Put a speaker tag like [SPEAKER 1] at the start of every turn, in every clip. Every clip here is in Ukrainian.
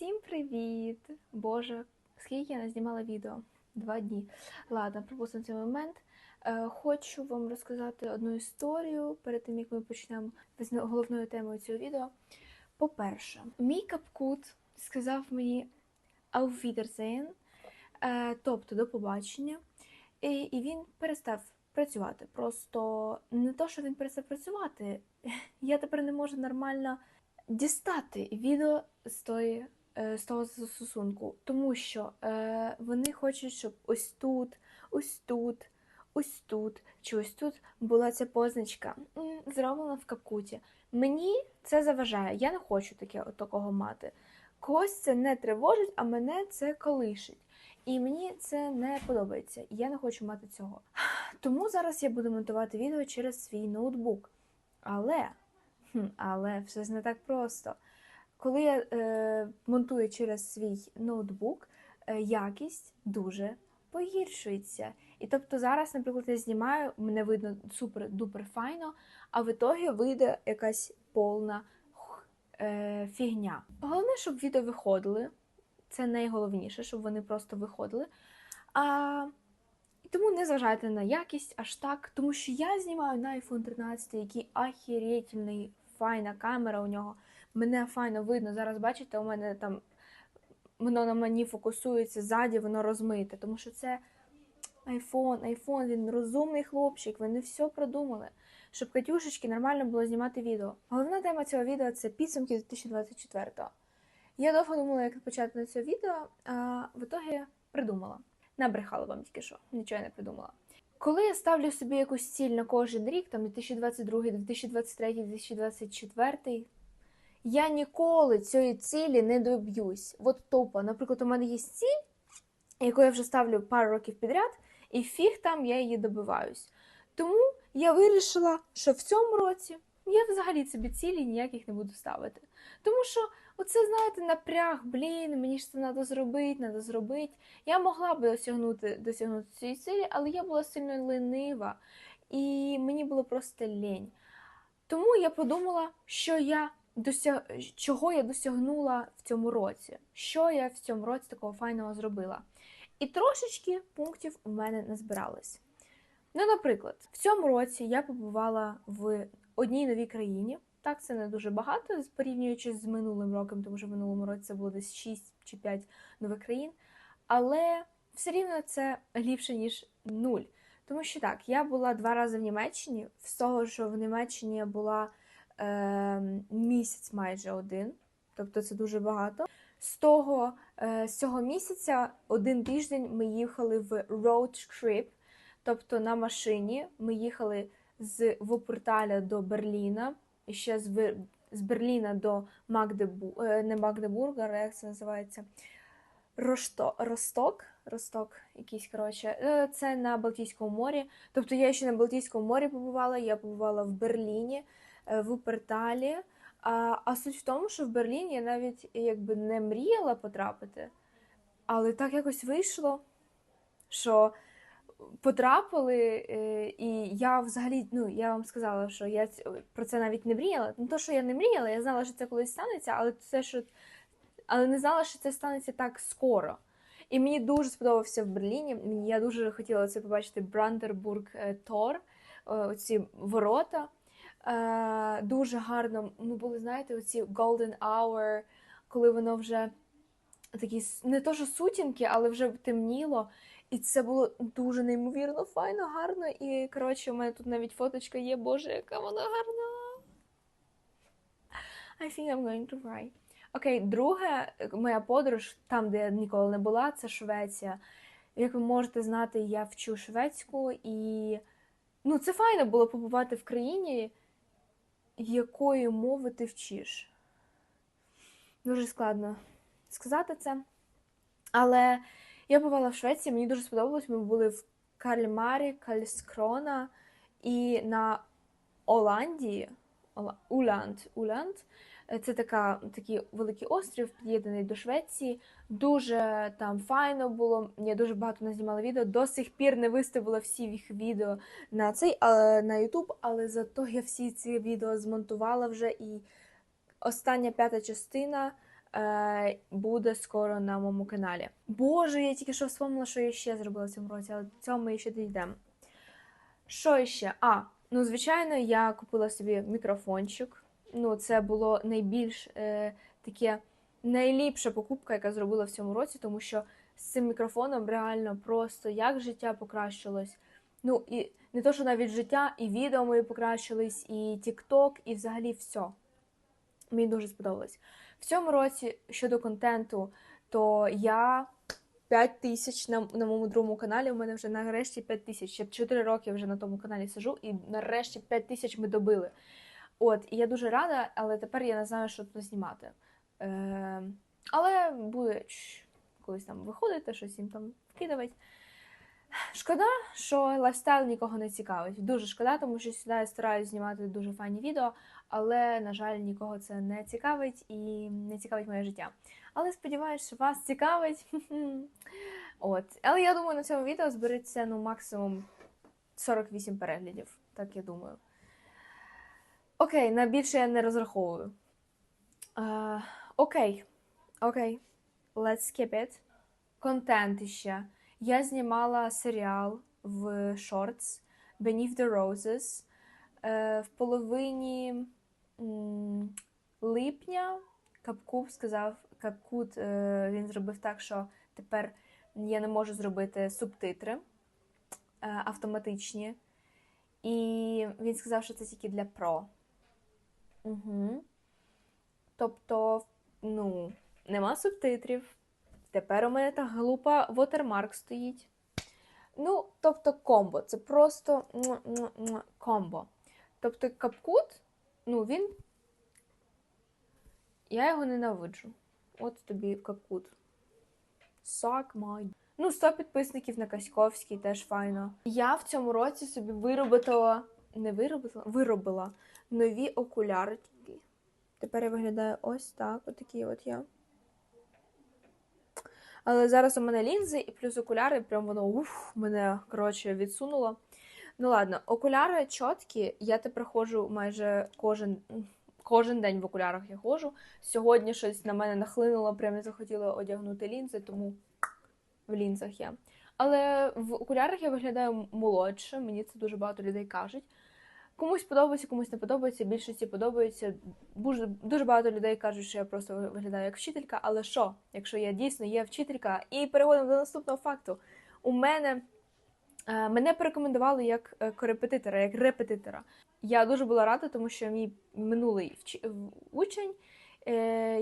[SPEAKER 1] Всім привіт! Боже, скільки я не знімала відео? Два дні. Ладно, пропустимо цей момент. Е, хочу вам розказати одну історію перед тим, як ми почнемо з головною темою цього відео. По-перше, мій капкут сказав мені Auf Wiedersehen, е, тобто до побачення, і, він перестав працювати. Просто не то, що він перестав працювати, я тепер не можу нормально дістати відео з тої, з того застосунку, тому що е, вони хочуть, щоб ось тут, ось тут, ось тут чи ось тут була ця позначка, зроблена в капкуті. Мені це заважає, я не хочу таке от такого мати. Когось це не тривожить, а мене це колишить. І мені це не подобається. Я не хочу мати цього. Тому зараз я буду монтувати відео через свій ноутбук. Але Але все ж не так просто. Коли я е, монтую через свій ноутбук, е, якість дуже погіршується. І тобто зараз, наприклад, я знімаю, мене видно супер-дупер файно, а в ітогі вийде якась повна е, фігня. Головне, щоб відео виходили. Це найголовніше, щоб вони просто виходили. А, тому не зважайте на якість аж так, тому що я знімаю на iPhone 13, який ахірєтельний, файна камера у нього. Мене файно видно. Зараз бачите, у мене там воно на мені фокусується ззаді, воно розмите. Тому що це iPhone, iPhone, він розумний хлопчик, вони все продумали. Щоб Катюшечки нормально було знімати відео. Головна тема цього відео це підсумки 2024-го. Я довго думала, як почати на це відео, а в ітогі придумала. Набрехала вам тільки що, нічого я не придумала. Коли я ставлю собі якусь ціль на кожен рік, там 2022, 2023, 2024, я ніколи цієї цілі не доб'юсь. От тупо, наприклад, у мене є ціль, яку я вже ставлю пару років підряд, і фіг там я її добиваюсь. Тому я вирішила, що в цьому році я взагалі собі цілі ніяких не буду ставити. Тому що Оце, знаєте, напряг, блін, мені ж це треба зробити, треба зробити. Я могла би досягнути досягнути цієї цілі, але я була сильно ленива і мені було просто лінь. Тому я подумала, що я досяг... чого я досягнула в цьому році, що я в цьому році такого файного зробила. І трошечки пунктів у мене не збиралось. Ну, наприклад, в цьому році я побувала в одній новій країні. Так, це не дуже багато, порівнюючи з минулим роком, тому що в минулому році це було десь 6 чи 5 нових країн. Але все рівно це ліпше, ніж нуль. Тому що так, я була два рази в Німеччині, з того, що в Німеччині я була місяць майже один, тобто це дуже багато. З того е, з цього місяця один тиждень ми їхали в road trip, тобто на машині ми їхали з Вуперталя до Берліна ще з з Берліна до Магдебу... Е, не Магдебурга, як це називається? Рошто... Росток. Росток, якийсь, коротше, е, це на Балтійському морі. Тобто я ще на Балтійському морі побувала, я побувала в Берліні, в Уперталі. А а суть в тому, що в Берліні я навіть якби не мріяла потрапити, але так якось вийшло, що потрапили, е, і я взагалі, ну я вам сказала, що я про це навіть не мріяла. Не то, що я не мріяла, я знала, що це колись станеться, але це що але не знала, що це станеться так скоро. І мені дуже сподобався в Берліні. Я дуже хотіла це побачити Брандербург е, Тор, оці ворота. Е, дуже гарно. Ну, були, знаєте, оці Golden Hour, коли воно вже такі не то, що сутінки, але вже темніло. І це було дуже неймовірно, файно, гарно. І, коротше, у мене тут навіть фоточка є, боже, яка вона гарна. I think I'm going to cry. Окей, друге, моя подорож, там, де я ніколи не була, це Швеція. Як ви можете знати, я вчу шведську, і ну, це файно було побувати в країні, якої мови ти вчиш. Дуже складно сказати це. Але. Я бувала в Швеції, мені дуже сподобалось. Ми були в Кальмарі, Кальскрона і на Оландії. Уланд. Уланд. Це така, такий великий острів, під'єднаний до Швеції. Дуже там файно було. Я дуже багато назнімала відео. До сих пір не виставила всі їх відео на цей на Ютуб, але зато я всі ці відео змонтувала вже. І остання п'ята частина е, буде скоро на моєму каналі. Боже, я тільки що вспомнила, що я ще зробила в цьому році, але до цього ми ще дійдемо. Що ще? А, ну, звичайно, я купила собі мікрофончик. Ну, це було найбільш е, таке найліпша покупка, яка зробила в цьому році, тому що з цим мікрофоном реально просто як життя покращилось. Ну, і не то, що навіть життя, і відео мої покращились, і TikTok, і взагалі все. Мені дуже сподобалось. В цьому році щодо контенту, то я 5 тисяч на, на моєму другому каналі. У мене вже нарешті 5 тисяч. Я 4 роки вже на тому каналі сижу, і нарешті 5 тисяч ми добили. От, і я дуже рада, але тепер я не знаю, що тут знімати. Е, але буде колись там виходити, щось їм там вкидувати. Шкода, що лайфстайл нікого не цікавить. Дуже шкода, тому що сюди я стараюся знімати дуже файні відео, але, на жаль, нікого це не цікавить і не цікавить моє життя. Але сподіваюся, що вас цікавить. От. Але я думаю, на цьому відео збереться ну, максимум 48 переглядів. Так я думаю. Окей, на більше я не розраховую. Окей. Окей. Let's skip it. Контент іще. Я знімала серіал в Shorts Beneath the Roses. Е, в половині м, липня Капкут сказав, Капкут е, він зробив так, що тепер я не можу зробити субтитри е, автоматичні. І він сказав, що це тільки для Pro. Угу. Тобто, ну, нема субтитрів. Тепер у мене та глупа вотермарк стоїть. Ну, тобто комбо. Це просто комбо. Тобто капкут, ну, він. Я його ненавиджу. От тобі капкут. Suck my... Ну, 100 підписників на Каськовський теж файно. Я в цьому році собі виробила. Не виробила, виробила нові окуляри. Тепер я виглядаю ось так. Отакі от я. Але зараз у мене лінзи і плюс окуляри, прям воно уф, мене коротше відсунуло. Ну ладно, окуляри чіткі, я тепер ходжу майже кожен кожен день в окулярах я ходжу. Сьогодні щось на мене нахлинуло, прям я захотіла одягнути лінзи, тому в лінзах я. Але в окулярах я виглядаю молодше, мені це дуже багато людей кажуть. Комусь подобається, комусь не подобається, більшості подобається. Дуже, дуже багато людей кажуть, що я просто виглядаю як вчителька. Але що, якщо я дійсно є вчителька? І переходимо до наступного факту. У мене е, мене порекомендували як е, корепетитора, як репетитора. Я дуже була рада, тому що мій минулий вч... учень,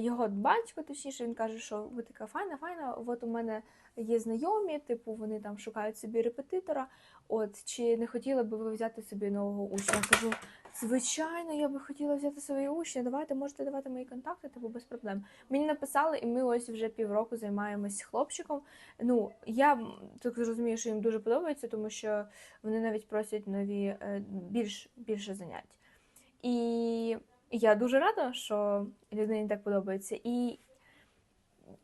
[SPEAKER 1] його батько, точніше, він каже, що ви така файна, файна. От у мене є знайомі, типу вони там шукають собі репетитора. От чи не хотіли би ви взяти собі нового учня? Я кажу, звичайно, я би хотіла взяти свої учня. Давайте можете давати мої контакти, типу без проблем. Мені написали, і ми ось вже півроку займаємось хлопчиком. Ну я так розумію, що їм дуже подобається, тому що вони навіть просять нові е, більш більше занять. І я дуже рада, що людині так подобається. І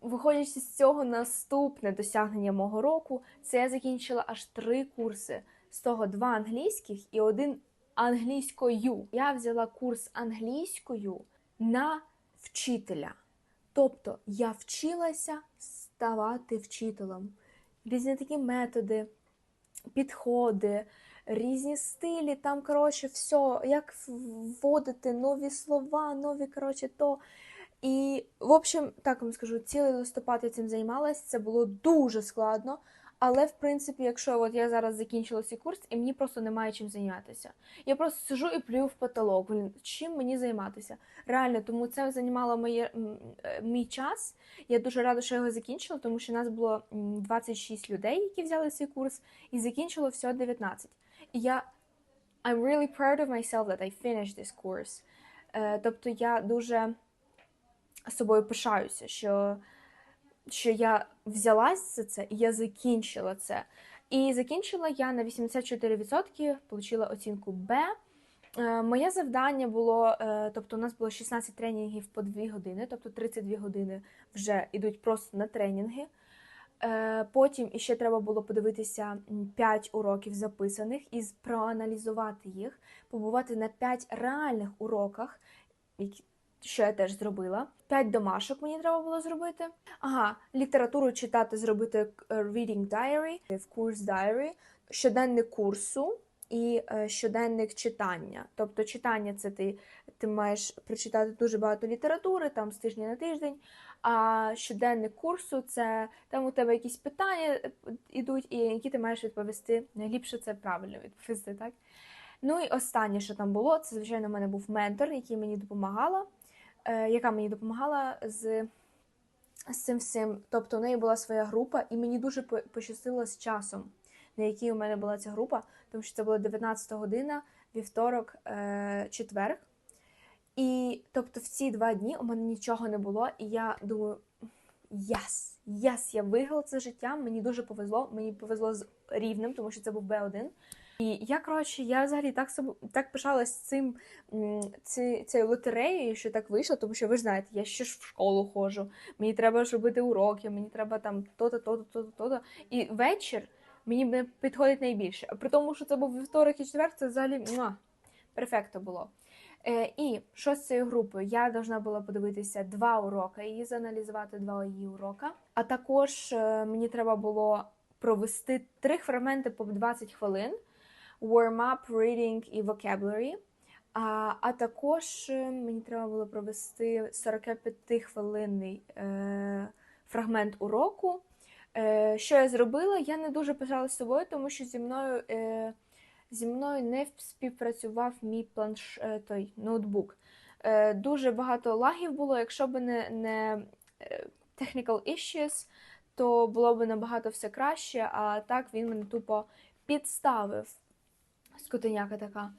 [SPEAKER 1] Виходячи з цього, наступне досягнення мого року це я закінчила аж три курси. З того два англійських і один англійською. Я взяла курс англійською на вчителя. Тобто я вчилася ставати вчителем. Різні такі методи, підходи, різні стилі, там, коротше, все, як вводити нові слова, нові, коротше, то. І, в общем, так вам скажу, цілий листопад я цим займалась, це було дуже складно. Але, в принципі, якщо от я зараз закінчила цей курс, і мені просто немає чим зайнятися. Я просто сижу і плюю в потолок. Блін, чим мені займатися? Реально, тому це займало моє, е, мій час. Я дуже рада, що його закінчила, тому що нас було 26 людей, які взяли цей курс, і закінчило всього 19. Я I'm really proud of myself that I finished this course. Е, тобто я дуже собою пишаюся, що що я взялась за це і я закінчила це. І закінчила я на 84%, отримала оцінку Б. Е, моє завдання було, е, тобто у нас було 16 тренінгів по 2 години, тобто 32 години вже йдуть просто на тренінги. Е, потім іще треба було подивитися 5 уроків записаних і проаналізувати їх, побувати на 5 реальних уроках, що я теж зробила. П'ять домашок мені треба було зробити. Ага, літературу читати, зробити е, reading diary, в курс diary, щоденник курсу і е, щоденник читання. Тобто читання це ти, ти маєш прочитати дуже багато літератури, там з тижня на тиждень. А щоденник курсу це там у тебе якісь питання е, ідуть, і які ти маєш відповісти. Найліпше це правильно відповісти, так? Ну і останнє, що там було, це, звичайно, в мене був ментор, який мені допомагала, е, яка мені допомагала з, з цим всім. Тобто, у неї була своя група, і мені дуже по- пощастило з часом, на якій у мене була ця група, тому що це була 19 година, вівторок, е, четверг. І тобто в ці два дні у мене нічого не було, і я думаю, єс, єс, я виграла це життя. Мені дуже повезло. Мені повезло з рівнем, тому що це був Б1. І я, коротше, я взагалі так так пишалась цим ці, цією лотереєю, що так вийшло, тому що ви ж знаєте, я ще ж в школу ходжу, мені треба ж робити уроки, мені треба там то-то, то-то, то-то, то-то. І вечір мені підходить найбільше. При тому, що це був вівторок і четвер, це взагалі муа, перфекто було. Е, і що з цією групою? Я должна була подивитися два уроки і зааналізувати два її урока. А також е, мені треба було провести три фрагменти по 20 хвилин: warm-up, reading і vocabulary. А, а також е, мені треба було провести 45-хвилинний е, фрагмент уроку. Е, що я зробила? Я не дуже писала з собою, тому що зі мною. Е, зі мною не співпрацював мій планш е, той ноутбук. Е, Дуже багато лагів було. Якщо б не, не е, technical issues, то було б набагато все краще, а так він мене тупо підставив. Скотиняка така.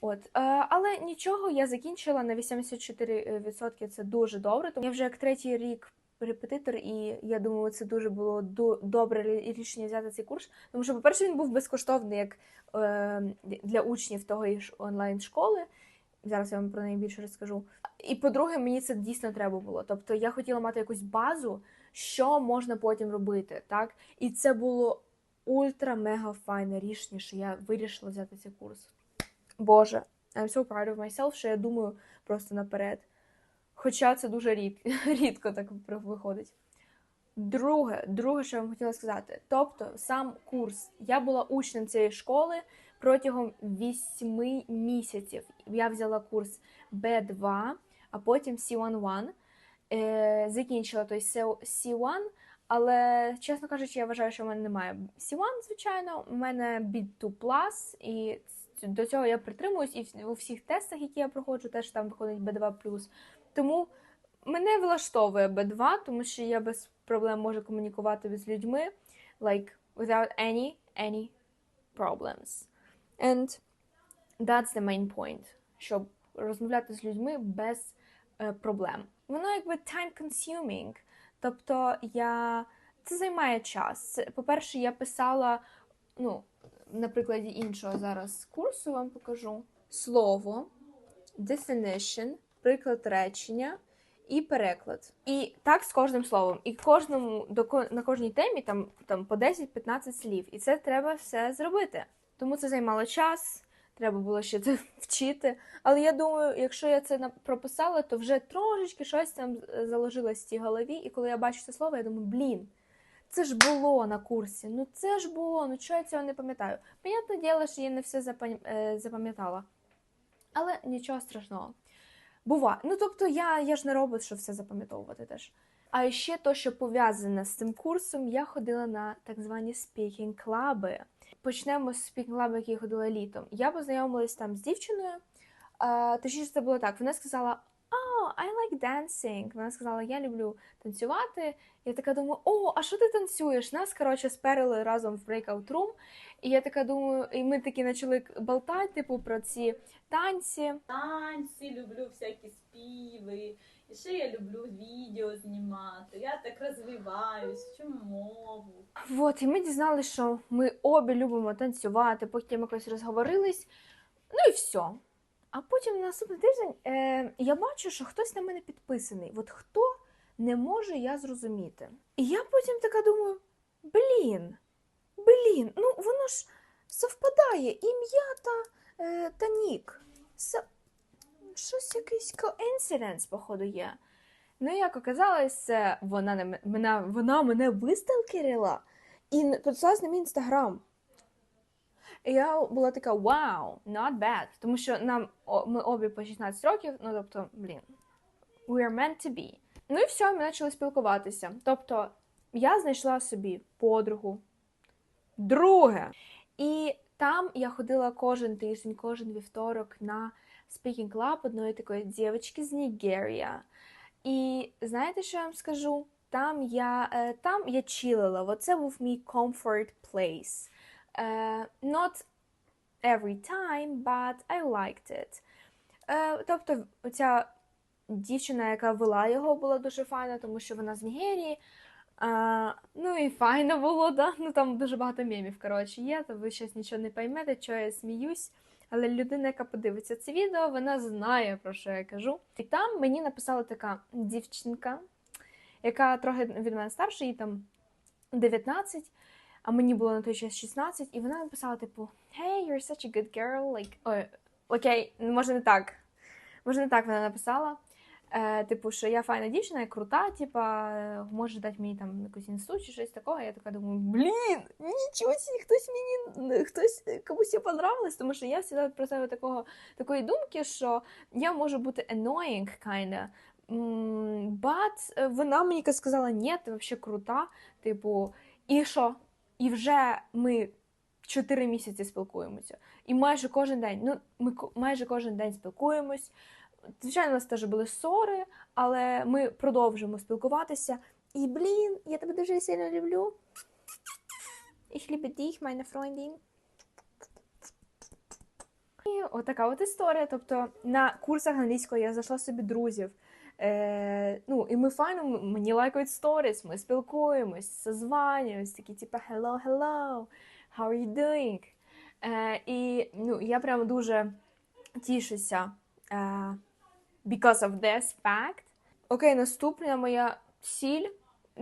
[SPEAKER 1] От. Але нічого, я закінчила на 84%. Це дуже добре. Тому я вже як третій рік репетитор, і я думаю, це дуже було добре рішення взяти цей курс. Тому що, по-перше, він був безкоштовний як е, для учнів того ж онлайн-школи. Зараз я вам про неї більше розкажу. І по-друге, мені це дійсно треба було. Тобто я хотіла мати якусь базу, що можна потім робити. так? І це було ультра-мега файне рішення, що я вирішила взяти цей курс. Боже, I'm so proud of myself, що я думаю просто наперед. Хоча це дуже рід, рідко так виходить. Друге, друге, що я вам хотіла сказати, тобто сам курс. Я була учнем цієї школи протягом 8 місяців. Я взяла курс B2, а потім C11. Е, закінчила той C1, але, чесно кажучи, я вважаю, що в мене немає C1, звичайно, у мене B2+, і до цього я притримуюсь, і у всіх тестах, які я проходжу, теж там виходить B2+. Тому мене влаштовує B2, тому що я без проблем можу комунікувати з людьми, like, without any, any problems. And that's the main point, щоб розмовляти з людьми без е, проблем. Воно якби time consuming. Тобто я це займає час. По-перше, я писала, ну, на прикладі іншого зараз курсу вам покажу слово, definition, приклад речення і переклад. І так з кожним словом. І кожному до на кожній темі там, там по 10-15 слів. І це треба все зробити. Тому це займало час, треба було ще це вчити. Але я думаю, якщо я це прописала, то вже трошечки щось там заложилось в цій голові. І коли я бачу це слово, я думаю, блін. Це ж було на курсі, ну це ж було, ну чого я цього не пам'ятаю. Понятне діло, що я не все е, запам'ятала. Але нічого страшного. Бува. Ну тобто я, я ж не робот, що все запам'ятовувати теж. А ще то, що пов'язане з цим курсом, я ходила на так звані спікінг клаби. Почнемо з спікінг клабу, який ходила літом. Я познайомилась там з дівчиною. Точніше, це було так. Вона сказала: Oh, I like dancing. Вона сказала, я люблю танцювати. Я така думаю, о, а що ти танцюєш? Нас, коротше, сперили разом в breakout room. І я така думаю, і ми такі почали болтати, типу, про ці танці.
[SPEAKER 2] танці, люблю всякі співи. І ще я люблю відео знімати. Я так розвиваюсь, вчу мову.
[SPEAKER 1] Вот, і ми дізналися, що ми обі любимо танцювати, потім якось розговорились. Ну і все. А потім на наступний тиждень е, я бачу, що хтось на мене підписаний. От хто не можу я зрозуміти. І я потім така думаю: блін, блін, ну воно ж совпадає ім'я та, е, та нік. Со- щось якийсь коінсиденс, походу, є. Ну, як оказалось, вона, не мене, вона мене висталкерила і підписалась на мій інстаграм. І я була така вау, not bad. Тому що нам о- ми обі по 16 років, ну тобто, блін, we are meant to be. Ну і все, ми почали спілкуватися. Тобто, я знайшла собі подругу, друге. І там я ходила кожен тиждень, кожен вівторок на Speaking Club одної такої дівчинки з Нігерія. І знаєте, що я вам скажу? Там я, е, там я чилила. Оце був мій comfort place. Е, not every time, but I liked it. Е, тобто, оця дівчина, яка вела його, була дуже файна, тому що вона з Нігерії. А, ну і файно було, да? Ну там дуже багато мемів, коротше, є, то ви щось нічого не поймете, що я сміюсь. Але людина, яка подивиться це відео, вона знає, про що я кажу. І там мені написала така дівчинка, яка трохи від мене старша, їй там 19, а мені було на той час 16, і вона написала, типу, Hey, you're such a good girl. Like, ой, окей, може не так. Може не так вона написала. Е, типу, що я файна дівчина, я крута, типа, може дати мені там якусь інсу чи щось такого. Я така думаю, блін, нічого хтось мені хтось комусь я понравилась, тому що я завжди про себе такого такої думки, що я можу бути annoying, kinda. But е, вона мені сказала, ні, ти взагалі крута. Типу, і що? І вже ми чотири місяці спілкуємося. І майже кожен день, ну, ми майже кожен день спілкуємось. Звичайно, у нас теж були ссори, але ми продовжуємо спілкуватися. І блін, я тебе дуже сильно люблю. Ich liebe dich, meine Freundin. І отака от історія. Тобто на курсах англійської я знайшла собі друзів. Е, ну, і ми файно, мені лайкають сторіс, ми спілкуємось, созванюємось, такі, типу, hello, hello, how are you doing? Е, і ну, я прям дуже тішуся е, because of this fact. Окей, наступна моя ціль.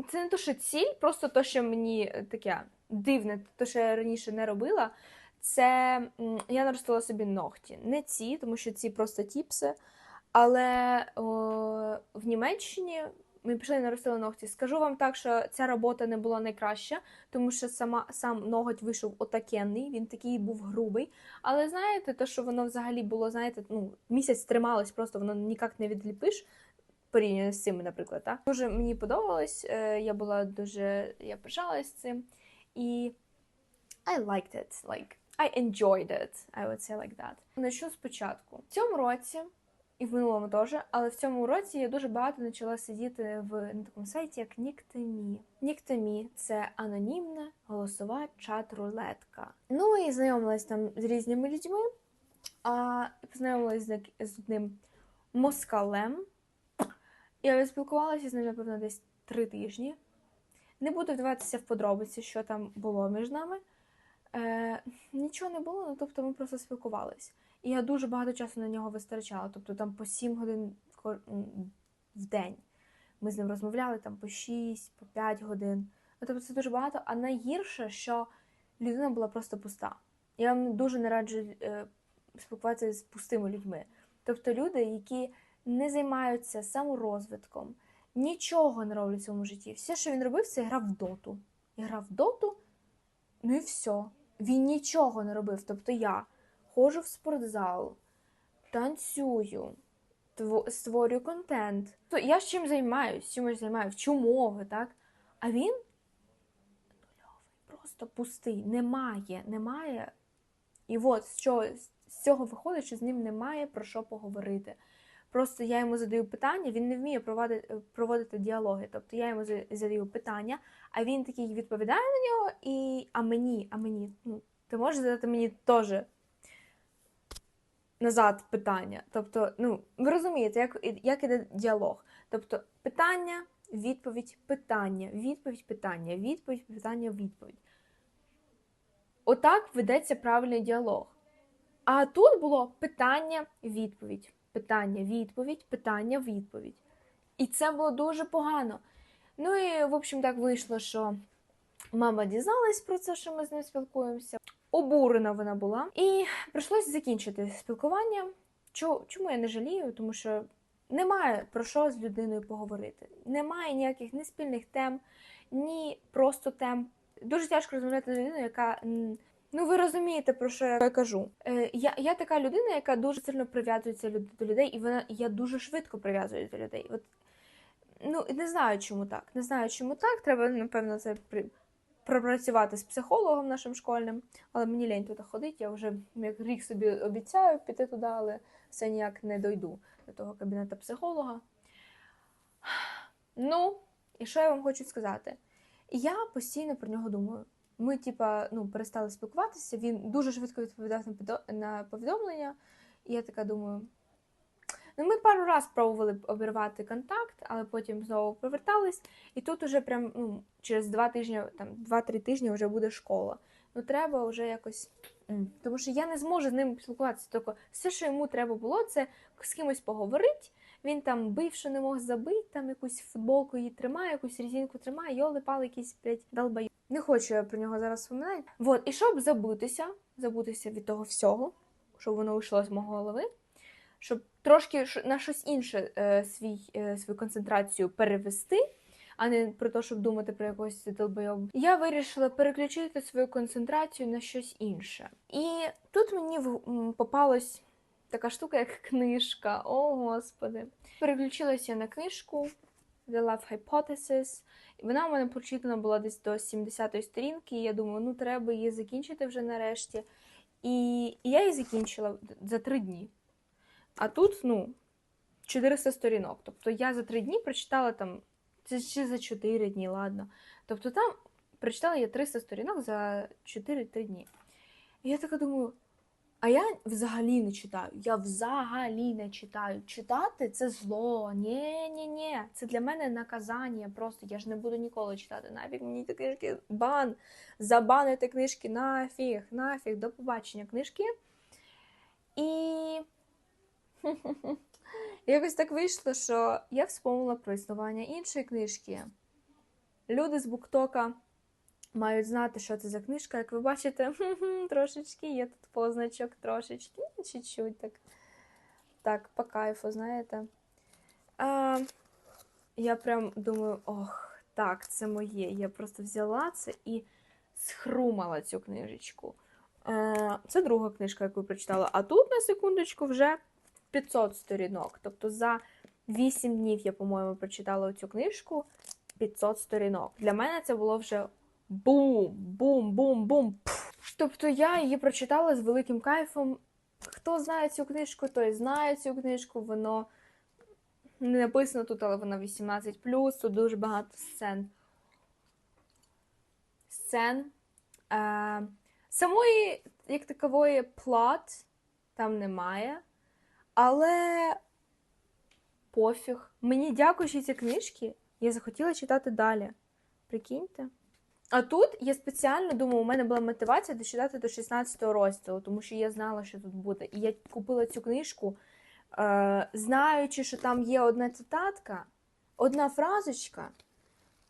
[SPEAKER 1] Це не то, що ціль, просто то, що мені таке дивне, то, що я раніше не робила. Це я наростила собі ногті. Не ці, тому що ці просто тіпси. Але о, в Німеччині ми пішли наростили ногті. Скажу вам так, що ця робота не була найкраща, тому що сама сам ноготь вийшов отакенний, він такий був грубий. Але знаєте, те, що воно взагалі було, знаєте, ну, місяць трималось, просто воно ніяк не відліпиш. Порівняно з цим, наприклад, так? Дуже мені подобалось, е, я була дуже, я пишалась цим. І I liked it, like, I enjoyed it, I would say like that. Начну спочатку. В цьому році, і в минулому теж, але в цьому році я дуже багато почала сидіти в на такому сайті, як. Ніктемі це анонімна голосова чат-рулетка. Ну і знайомилась там з різними людьми, а познайомилась з одним москалем. Я спілкувалася з ним, напевно, десь три тижні. Не буду вдаватися в подробиці, що там було між нами. Е, нічого не було, ну тобто ми просто спілкувались. І я дуже багато часу на нього витрачала, тобто там по 7 годин в день. Ми з ним розмовляли там по 6, по 5 годин. Ну, тобто це дуже багато. А найгірше, що людина була просто пуста. Я вам дуже не раджу е, спілкуватися з пустими людьми. Тобто люди, які не займаються саморозвитком, нічого не роблять в своєму житті. Все, що він робив, це грав в доту. І грав в доту, ну і все. Він нічого не робив. Тобто я ходжу в спортзал, танцюю, тво- створюю контент. То я з чим займаюсь, чимось займаюсь, вчу мови, так? А він нульовий, просто пустий. Немає, немає. І от з з цього виходить, що з ним немає про що поговорити. Просто я йому задаю питання, він не вміє проводити, проводити діалоги. Тобто я йому задаю питання, а він такий відповідає на нього, і а мені, а мені, ну, ти можеш задати мені теж назад питання. Тобто, ну, ви розумієте, як, як іде діалог. Тобто, питання, відповідь, питання, відповідь, питання, відповідь, питання, відповідь. Отак ведеться правильний діалог. А тут було питання, відповідь, питання, відповідь, питання, відповідь. І це було дуже погано. Ну і, в общем, так вийшло, що мама дізналась про це, що ми з ним спілкуємося. Обурена вона була. І прийшлося закінчити спілкування. чому я не жалію? Тому що немає про що з людиною поговорити. Немає ніяких ні спільних тем, ні просто тем. Дуже тяжко розмовляти з людиною, яка. Ну, ви розумієте, про що я кажу. Е, я, я така людина, яка дуже сильно прив'язується до людей, і вона я дуже швидко прив'язуюся до людей. От, ну, не знаю, чому так. Не знаю, чому так. Треба, напевно, це пропрацювати з психологом нашим школьним, але мені лень туди ходити. Я вже як рік собі обіцяю піти туди, але все ніяк не дойду до того кабінету психолога. Ну, і що я вам хочу сказати? Я постійно про нього думаю. Ми, типа, ну, перестали спілкуватися, він дуже швидко відповідав на повідомлення, і я така думаю. Ну, ми пару раз пробували обірвати контакт, але потім знову повертались. І тут уже прям ну, через два тижні, там два-три тижні вже буде школа. Ну треба вже якось. м, Тому що я не зможу з ним спілкуватися. Тільки все, що йому треба було, це з кимось поговорити. Він там бив, що не мог забити, там якусь футболку її тримає, якусь резинку тримає, йоли пали якийсь, блядь, долбаю. Не хочу я про нього зараз вспоминати. Вот, і щоб забутися, забутися від того всього, щоб воно вийшло з мого голови, щоб трошки на щось інше е, свій, е, свою концентрацію перевести, а не про те, щоб думати про якогось долбойобу. Я вирішила переключити свою концентрацію на щось інше. І тут мені попалась така штука, як книжка. О, господи. Переключилася на книжку The Love Hypothesis. Вона у мене прочитана була десь до 70-ї сторінки, і я думаю, ну треба її закінчити вже нарешті. І я її закінчила за три дні. А тут, ну, 400 сторінок. Тобто я за три дні прочитала там, це ще за 4 дні, ладно. Тобто там прочитала я 300 сторінок за 4-3 дні. І я така думаю, а я взагалі не читаю. Я взагалі не читаю. Читати це зло. Ні, ні, ні. Це для мене наказання. Просто я ж не буду ніколи читати. Нафіг мені ті книжки. Бан. Забанити книжки. Нафіг, нафіг, до побачення книжки. І якось так вийшло, що я вспомнила про існування іншої книжки. Люди з Буктока мають знати, що це за книжка. Як ви бачите, трошечки є тут позначок, трошечки, чуть-чуть так. Так, по кайфу, знаєте. А, я прям думаю, ох, так, це моє. Я просто взяла це і схрумала цю книжечку. Е, Це друга книжка, яку я прочитала. А тут, на секундочку, вже 500 сторінок. Тобто за 8 днів я, по-моєму, прочитала цю книжку 500 сторінок. Для мене це було вже бум, бум, бум, бум. пф. Тобто я її прочитала з великим кайфом. Хто знає цю книжку, той знає цю книжку. Воно не написано тут, але вона 18 Тут дуже багато сцен. Сцен. Е, самої, як такової, плат там немає. Але пофіг. Мені дякуючи ці книжки, я захотіла читати далі. Прикиньте. А тут я спеціально думаю, у мене була мотивація дочитати до 16 розділу, тому що я знала, що тут буде. І я купила цю книжку, е, знаючи, що там є одна цитатка, одна фразочка.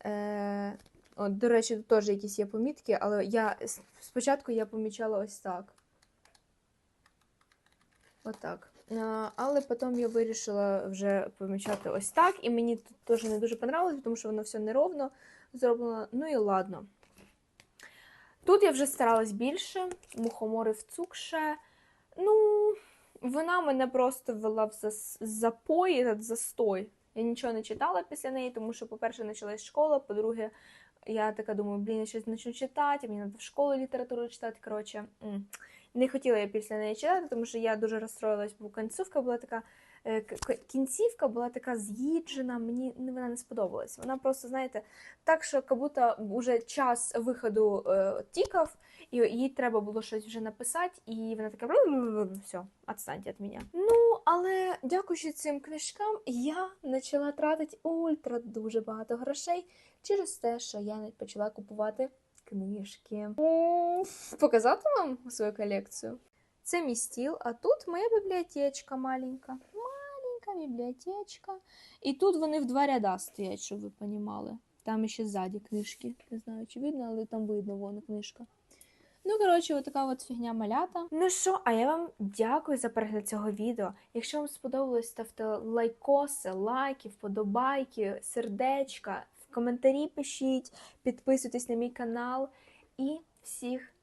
[SPEAKER 1] Е, от, до речі, тут теж якісь є помітки, але я спочатку я помічала ось так. Отак. А, Але потім я вирішила вже помічати ось так, і мені тут теж не дуже понравилось, тому що воно все неровно зроблено. Ну і ладно. Тут я вже старалась більше, мухомори в цукше. Ну, вона мене просто ввела в зас- запой, этот застой. Я нічого не читала після неї, тому що, по-перше, почалась школа, по-друге, я така думаю, блін, я щось почну читати, мені треба в школу літературу читати. Коротше. Не хотіла я після неї читати, тому що я дуже розстроїлась, бо кінцівка була така. е, Кінцівка була така з'їджена, мені вона не сподобалась. Вона просто, знаєте, так, що як будто вже час виходу е, тікав, і їй треба було щось вже написати, і вона така все, відстаньте від мене. Ну, але дякуючи цим книжкам, я почала тратити ультра дуже багато грошей через те, що я почала купувати книжки. Показати вам свою колекцію? Це мій стіл, а тут моя бібліотечка маленька. Маленька бібліотечка. І тут вони в два ряда стоять, щоб ви понімали. Там ще ззаді книжки. Не знаю, чи видно, але там видно вон книжка.
[SPEAKER 3] Ну, коротше, отака от фігня малята.
[SPEAKER 1] Ну що, а я вам дякую за перегляд цього відео. Якщо вам сподобалось, ставте лайкоси, лайки, вподобайки, сердечка, коментарі пишіть, підписуйтесь на мій канал. І всіх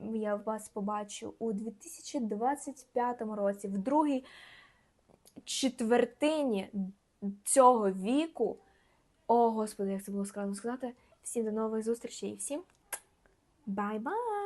[SPEAKER 1] я вас побачу у 2025 році, в другій четвертині цього віку. О, господи, як це було складно сказати. Всім до нових зустрічей і всім бай-бай!